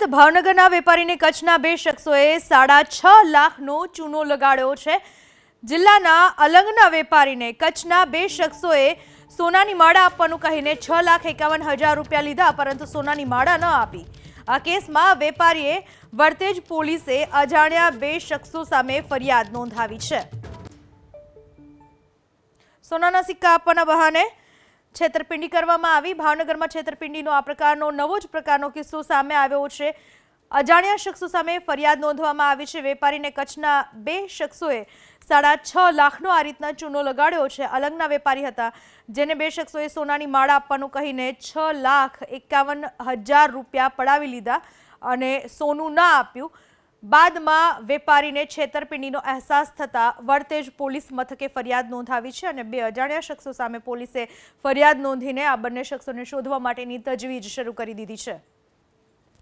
ભાવનગરના વેપારીને કચ્છના બે શખ્સોએ સાડા છ લાખનો ચૂનો લગાડ્યો છે. જિલ્લાના અલંગના વેપારીને કચ્છના બે શખ્સોએ સોનાની માળા આપવાનું કહીને છ લાખ એકાવન હજાર રૂપિયા લીધા, પરંતુ સોનાની માળા ન આપી. આ કેસમાં વેપારીએ વર્તેજ પોલીસે અજાણ્યા બે શખ્સો સામે ફરિયાદ નોંધાવી છે. સોનાના સિક્કા આપવાના બહાને છેતરપિંડી કરવામાં આવી. ભાવનગરમાં છેતરપિંડીનો આ પ્રકારનો, નવો જ પ્રકારનો કિસ્સો સામે આવ્યો છે. અજાણ્યા શખ્સો સામે ફરિયાદ નોંધવામાં આવી છે. વેપારીને કચ્છના બે શખ્સોએ સાડા છ લાખનો આ રીતના ચૂનો લગાડ્યો છે. અલંગના વેપારી હતા, જેને બે શખ્સોએ સોનાની માળા આપવાનું કહીને છ લાખ એકાવન હજાર રૂપિયા પડાવી લીધા અને સોનું ના આપ્યું. બાદમાં વેપારીને છેતરપિંડીનો અહેસાસ થતાં વર્તેજ પોલીસ મથકે ફરિયાદ નોંધાવી છે અને બે અજાણ્યા શખ્સો સામે પોલીસે ફરિયાદ નોંધીને આ બંને શખ્સોને શોધવા માટેની તજવીજ શરૂ કરી દીધી છે.